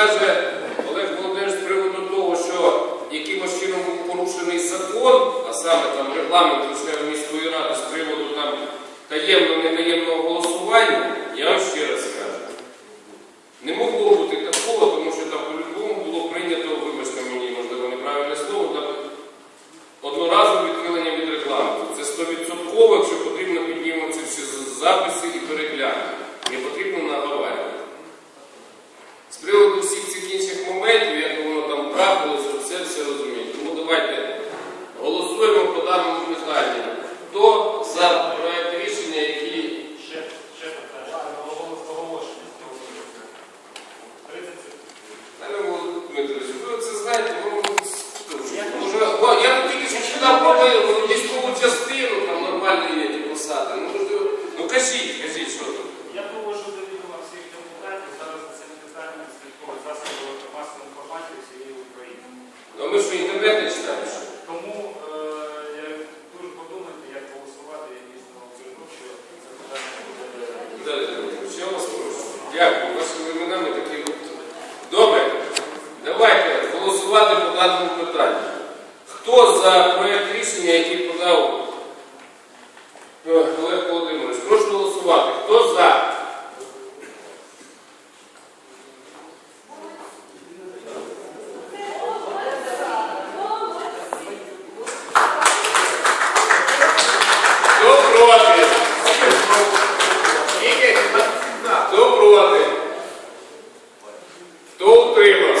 каже Олег Володимирович з приводу того, що якимось чином був порушений закон, а саме там регламент Вишневої міської ради з приводу там таємного нетаємного голосування, я вам ще раз скажу. Не могло бути такого, тому що там по-любому було прийнято, вибачте мені, можливо, неправильне слово, там одноразове відхилення від регламенту. Це 100%, якщо моментів, як воно там трапилося, все все розуміють. Тому давайте голосуємо по даному питанню. Хто за проект рішення, який Ще, ще питання. Оголошення. 30 секунд. Ви це знаєте, може, я тут тільки що читав про військову частину, там нормальні є ті посади. Ну, ну кажіть, Ну ми що інтернет не читаємо? що? Тому е, я дуже подумайте, як голосувати. Я дійсно обережу, що це питання буде. Далі, Дмитрович, я вас прошу. Дякую. Вашими іменами такі от. Добре, давайте голосувати по даному питанню. Хто за проект рішення, який подав проти? Скільки? Хто проти? Хто утримався?